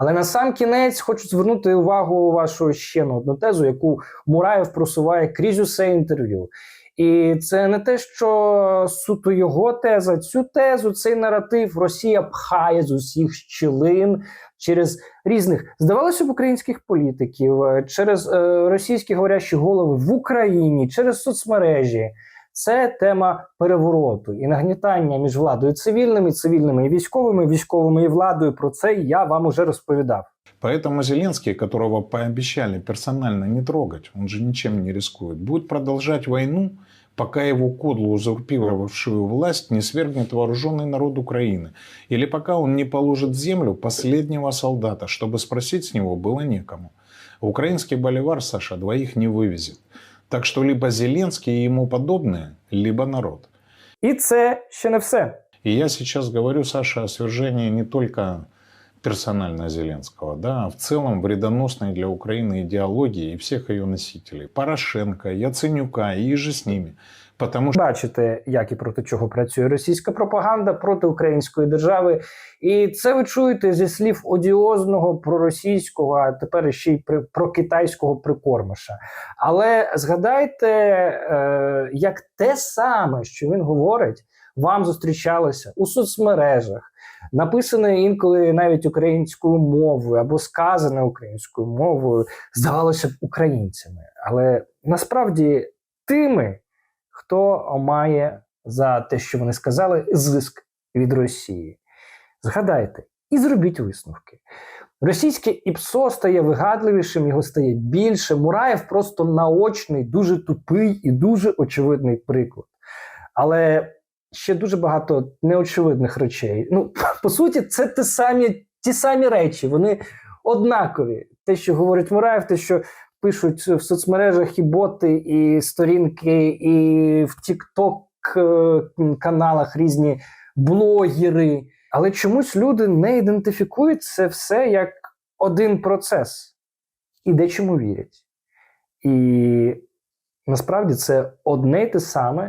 Але на сам кінець хочу звернути увагу вашу ще на одну тезу, яку Мураєв просуває крізь усе інтерв'ю. І це не те, що суто його теза. Цю тезу, цей наратив Росія пхає з усіх щілин через різних, здавалося б, українських політиків, через е, російські говорящі голови в Україні, через соцмережі. Це тема перевороту і нагнітання між владою цивільними, цивільними і військовими, військовими і владою. Про це я вам уже розповідав. Поэтому Зеленский, которого пообещали персонально не трогать, он же ничем не рискует, будет продолжать войну, пока его кодлу, узурпировавшую власть, не свергнет вооруженный народ Украины, или пока он не положит в землю последнего солдата, чтобы спросить с него было некому. Украинский боливар, Саша, двоих не вывезет. Так що либо Зеленський і йому подобне, либо народ. І це ще не все. И я сейчас говорю, Саша, о свержении не только персонально Зеленского, да, а в целом вредоносной для Украины идеологии и всех ее носителей. Порошенко, Яценюка и же с ними. Потому что Бачите, як і проти чого працює російська пропаганда проти української держави. І це ви чуєте зі слів одіозного проросійського, а тепер ще й при, про китайського прикормиша. Але згадайте, е, як те саме, що він говорить, вам зустрічалося у соцмережах, написане інколи навіть українською мовою або сказане українською мовою, здавалося б, українцями. Але насправді тими, хто має за те, що вони сказали, зиск від Росії. Згадайте і зробіть висновки. Російське ІПСО стає вигадливішим, його стає більше. Мураєв просто наочний, дуже тупий і дуже очевидний приклад. Але ще дуже багато неочевидних речей. Ну, по суті, це те самі, ті самі речі, вони однакові. Те, що говорить Мураєв, те, що пишуть в соцмережах і боти, і сторінки, і в TikTok е, каналах різні блогери. Але чомусь люди не ідентифікують це все як один процес і дечому вірять. І насправді це одне й те саме,